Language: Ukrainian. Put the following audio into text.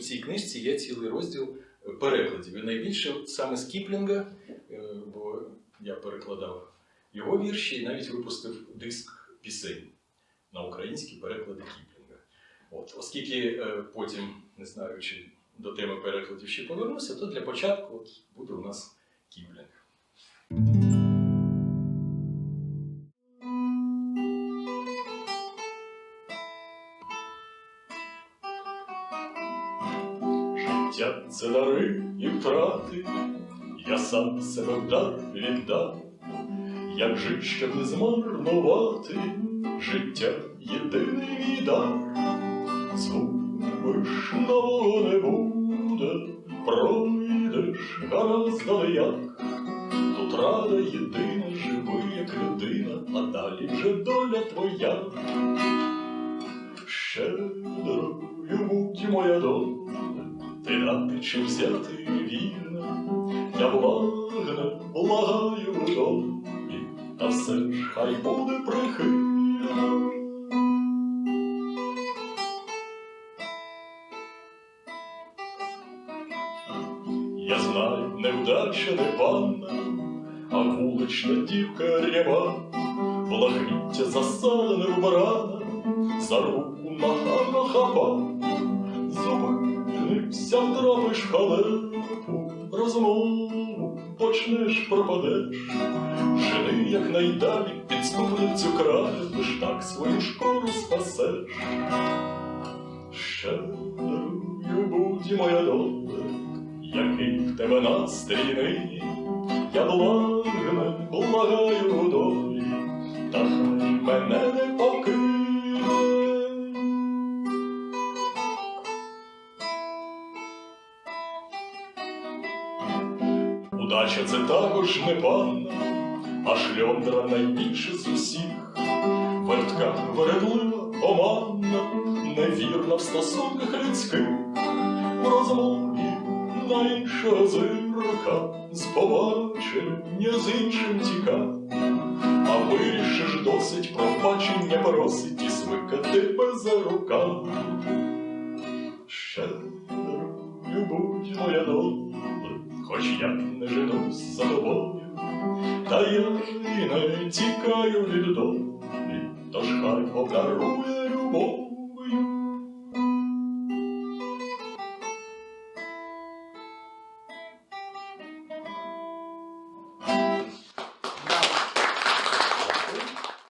у цій книжці є цілий розділ перекладів. І найбільше саме з Кіплінга, е, бо я перекладав його вірші і навіть випустив диск пісень на українські переклади Кіплінга. От, оскільки е, потім, не знаю, чи до теми перекладів ще повернуся, то для початку от, буде у нас Кіплінг. Це дари і втрати, я сам себе в дар віддав, як жить, щоб не змарнувати, життя єдиний мій дар, згубиш нового не буде, пройдеш гаразд як, тут рада єдина, живи, як людина, а далі вже доля твоя. Щедрою будь моя доля, ти дати взяти вільно, я благне, благаю долі, та все ж хай буде прихильно. Я знаю, невдача не панна, а вулична дівка ряба, Благовіття засалене в барана, за руку нахально хапа, зупинився, втрапиш халепу, розмову почнеш, пропадеш, жени якнайдалі, підступни цю краю, лиш так свою шкуру спасеш. Щедрою будь моя доля, який в тебе настрій я благне, благаю долі, та хай мене Удача це також не панна, а шльондра найбільше з усіх. Вертка вередлива, оманна, невірна в стосунках людських, в розмові на іншого зирка, з побачення з іншим тіка. А вирішиш досить пробачення просить і смикати без за рукав. Щедрою будь моя доля, хоч я не женусь за тобою, та я і не тікаю від дому, тож хай обдарує любов'ю.